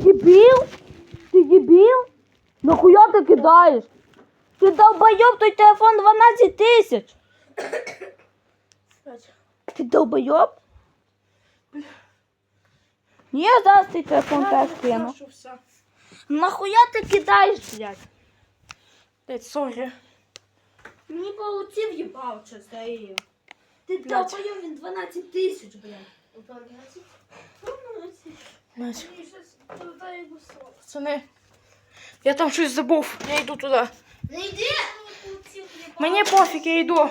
дебіл? Ти дебіл? Нахуя ти кидаєш? Ти долбойоб, той телефон 12 тисяч. Ти долбойоб? Ні, я зараз цей телефон теж кину. Що все. Нахуя ти кидаєш, блядь? Блять, сорі. Мені получи в'їбав чи здає. Ти долбойоб, він 12 тисяч, блядь. Блять. Пацани. Я там щось забув. Я йду туди. Не йди! Мені пофіг, я йду.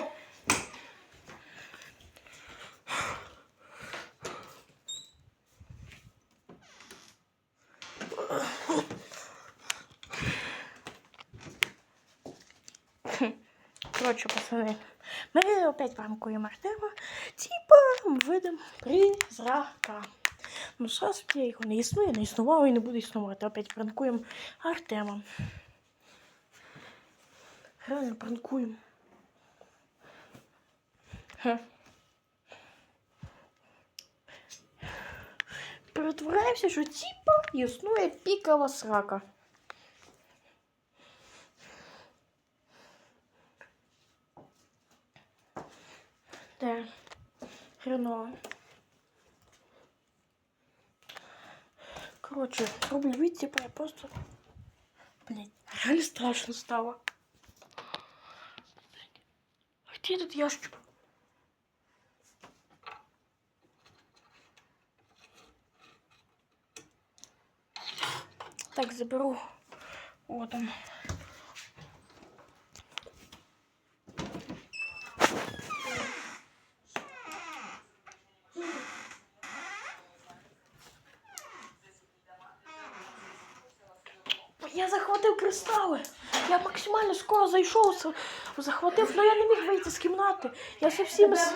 Коротше, пацани, ми опять пранкуємо Артема, Типа видим призрака. Ну, зараз я його не існує, не існував і не буде існувати. Опять пранкуємо Артема. Реально пранкуємо. Перетворяємося, що типа існує пікова срака. Коротше, роблю вид, типа я просто. Блять, реально страшно стало. А где этот ящик? Так, заберу. Вот он. Кристали. Я максимально скоро зайшов, захватив, але я не міг вийти з кімнати. Я зовсім з...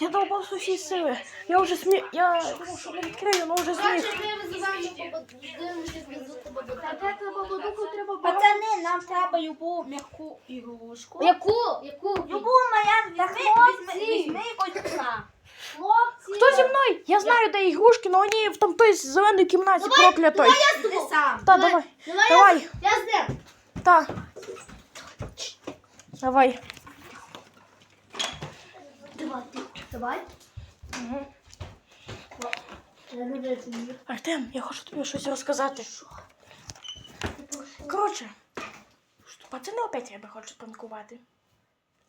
Я долбав усі сили. Я вже зміг. Я думав, що не відкрию, але вже зміг. Пацани, нам треба любу м'яку ігрушку. Яку? Яку? Любу моя візьми, візьми, візьми якусь пса. Хлопці. Хто зі мною? Я знаю, де ігрушки, але вони в там той зеленій кімнаті проклятої. Ти сам. Та, давай. Давай, Давай. Я, я з ним. Та. Давай. Давай. Давай. Угу. Я. Артем, я хочу тобі щось розказати. Коротше, що пацани опять тебе хочуть пранкувати.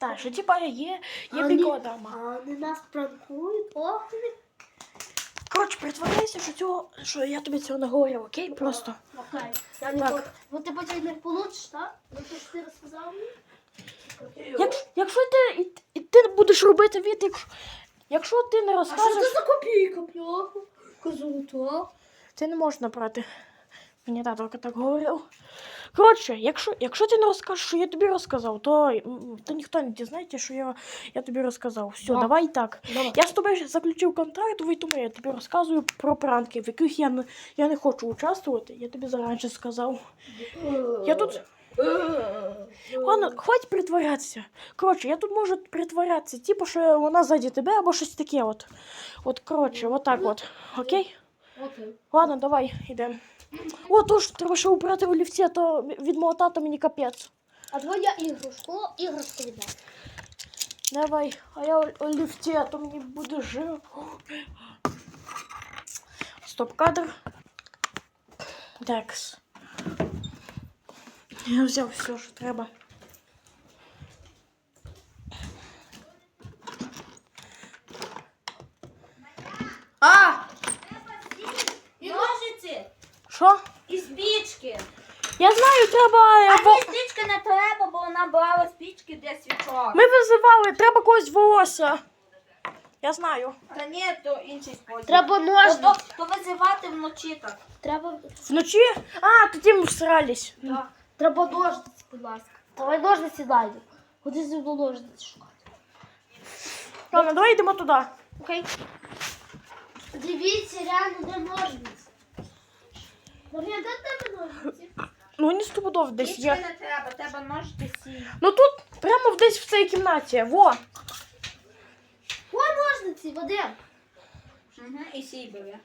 Так, що типа є, є А прикола. А вони нас пранкують? Ох. Коротше, притворяйся, що цього, що я тобі цього не говорив, окей? Просто. Окей. Я не Так. хочу. Ну ти потім не получиш, так? Ну ти ж ти розказав мені? Як, якщо ти і, і ти будеш робити від, якщо, якщо ти не А що розкажеш, це за копійка, пляха? Козуто. це не можна брати. Мені тато так говорив. Коротше, якщо, якщо ти не розкажеш, що я тобі розказав, то, то ніхто не дізнається, що я, я тобі розказав. Все, Да. давай так. Давай. Я з тобою заключив контракт, ви тому я тобі розказую про пранки, в яких я не, я не хочу участвувати. Я тобі зараніше сказав. Я тут. Ладно, хватить притворятися. Коротше, я тут можу притворятися, типу, що вона ззаді тебе або щось таке. От, от коротше, отак от. Окей? Окей. Ладно, давай, йдемо. О, тож, треба ще убрати олівці, а то від мого тата мені капець. А твоя іграшку, іграшку віддам. Давай, а я ол- олівці, а то мені буде жив. Стоп кадр. Декс. Я взяв все, що треба. А! І ножиці, Що? і спічки. Я знаю, треба. А е, во- ні, спічки не треба, бо вона брала спічки для свічок. Ми визивали, треба когось волосся. Я знаю. Та ні, то інший спосіб. Треба ножниці. то, то визивати вночі так. Треба, Вночі? А, тоді ми всрались. Так. треба ножниці, будь ласка. Давай ножниці дайду. Ходи зі мною ножниці шукати. Ладно, давай йдемо туди. Окей. Дивіться, реально, де ножниці. Марія, де в тебе ножниці? Ну, не стопудов десь є. не треба, треба ножиці. Ну тут прямо в- десь в цій кімнаті. Во. О, ножниці, Вадим. Угу, і сій бере.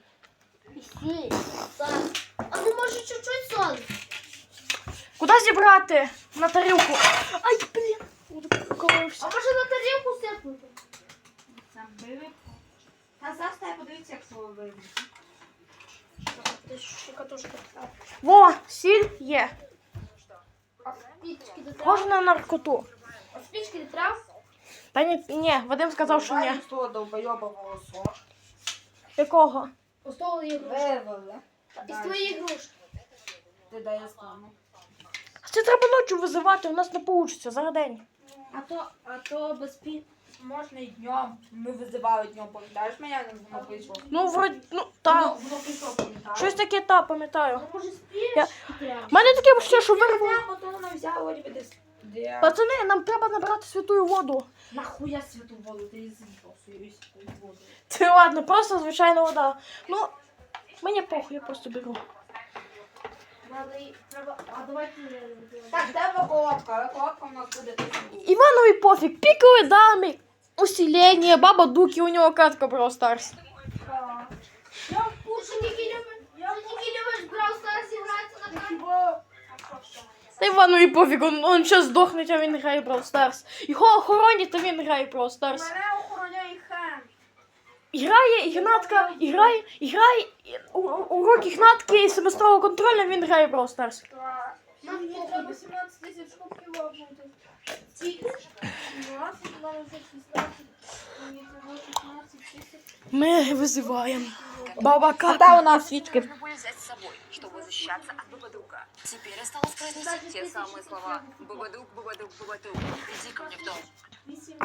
І сіль. Так. А ти може чуть-чуть солі? Куди зібрати? На тарілку. Ай, блін. А Колився. може на тарілку сипнути? Сам вивик. Та зараз я подивіться, як свого вивик. Катушка. Во, сіль є. А спічки не треба? Кожна на наркоту. А спічки не треба? Та ні, ні, Вадим сказав, що ні. того довбойоба волосо. Якого? У столу є грушка. Вивели. Із твоєї грушки. Ти дай я стану. Це треба ночі визивати, у нас не вийде зараз день. А то, а то без пі... Можна і днем. Ми визивали днем, пам'ятаєш мене, як воно? Ну, вроді, ну, Воно, та. воно пішло, пам'ятаєш? Щось таке, та, пам'ятаю. А може Я-? У мене таке ще, що вирвало. Та, потім вона взяла, вроді десь. Де? Пацани, нам треба набрати святую воду. Нахуя святу воду, ти з'їхав свою святу воду. Це ладно, просто звичайна вода. Ну, мені похуй, я просто беру. Надо треба. А давайте. Так, де колодка? Але колодка у нас буде. Іванові пофіг, пікові дами, усиление, баба Дуки, у него катка Brawl Stars. Да. Я в курсе, я в он, он ще здохне, а він грає Brawl Stars. Його охоронять, а він грає Brawl Stars. Мене охороняє Хэн. Грає Ігнатка, грає, грає, урок Ігнатки і семестрового контролю, він грає Brawl Stars. Так. 18 тисяч кубків може бути. 12, 12, 16, 16 тисяч. Ми визиваємо. Баба Ката. та у нас свічки. Нужно будет взять с собой, чтобы защищаться Бабадука. Теперь осталось произнести те самые слова. Бабадук, Бабадук, Бабадук. Иди ко мне в дом.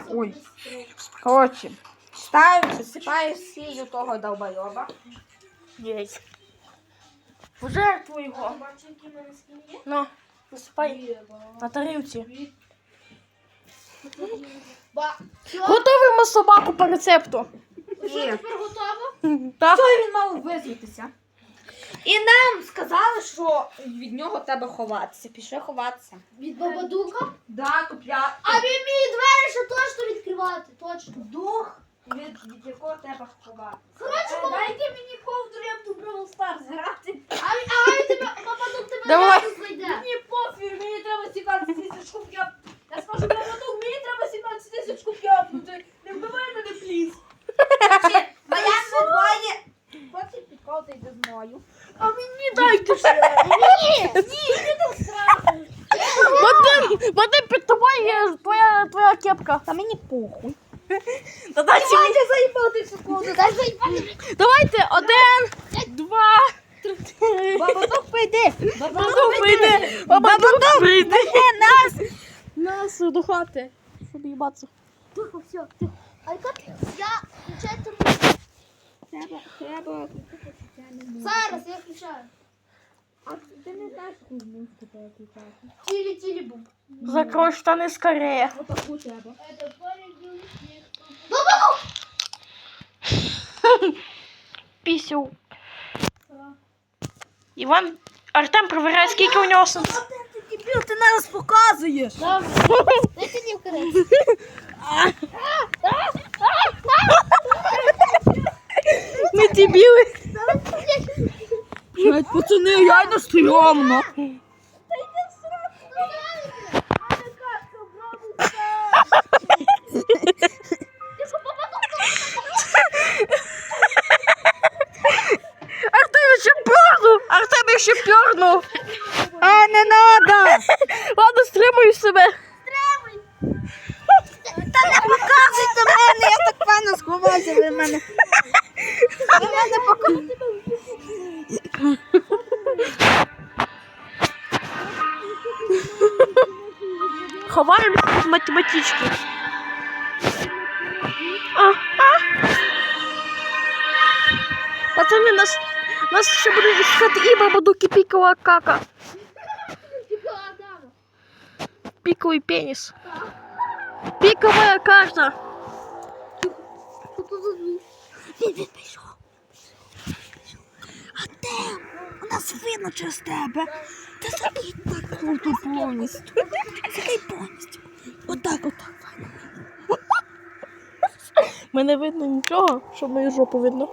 Ой. тисяч. Коротше, ставиш, засипаєш сіллю того долбойоба. Єсть. Пожертвуй його. Бачу, які мене скін. Ну, засипай на тарілці. Ба. Готуємо собаку по рецепту. що тепер готово? Так? Що він мав визватися? І нам сказали, що від нього треба ховатися. Пішли ховатися. Від Бабадука? Да, тупля. А він мені двері ще точно відкривати, точно. Дух, від, від якого треба ховатися. Коротше, Е, дайте мені ковдру, я буду Бравл Старс грати. А, а він тебе, Бабадук тебе Давай. не знайде. Мені пофіг, мені треба 17 тисяч кубків. Я скажу, Бравл мені треба 17 тисяч кубків. Не вбивай мене, пліз. Моя не двоє. Хочеш підходити зі мною? А мені дайте ще. Ні, Вадим, Вадим, під тобою твоя, твоя кепка. Та мені похуй. Та дайте мені. Я секунду. дай заїбати. Давайте, один, два, три. Бабадук прийди. Бабадук прийде. Бабадук прийде. Нас. Нас до хати. Щоб їбатися. Тихо, все, тихо. А яка я включаю тобі. Треба, треба. Зараз я включаю. А ти не знаєш, яку музику треба включати. Тілі, тілі бум. Закрой штани скорее. Отаку треба. Это порядок. Пісю. Іван, Артем перевіряє, скільки у нього сенс. Ти дебіл, ти нас показуєш. Добре. Дайте мені вкрити. Ми дебіли. Блять, пацани, реально стрьомно. Артем ще пьорнув. Артем ще пьорнув. А, не надо. Ладно, стримую себе. Та не показуйте мене, я так певно сховався від мене. Ви мене показуєте. Ховаємо в математички. А, а. Пацани, нас, нас ще буде іскати і бабадуки пікова кака. Тихо, Адама. Пиковый пенис. Пиковая карта. Що У нас видно через тебе. Та закинь так круто повністю. Закинь повністю. Отак, отак. Мене видно нічого, щоб мою жопу видно.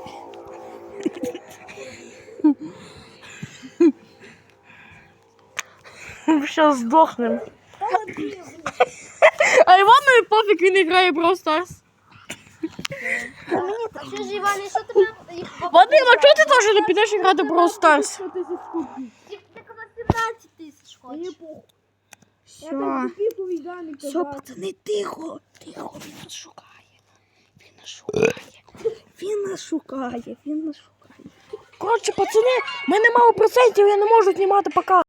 Ми Зараз здохнем. А Іванові пофіг він грає Brawl Stars. Що ж, Іване, що тобі? Вадим, а чого ти теж не підеш грати про Старс? Казав 17 тисяч хочеш. Все. Все, пацани, тихо, тихо, він нас шукає. Він нас шукає. Він нас шукає, він нас шукає. Коротше, пацани, ми мене мало процентів, я не можу знімати пока.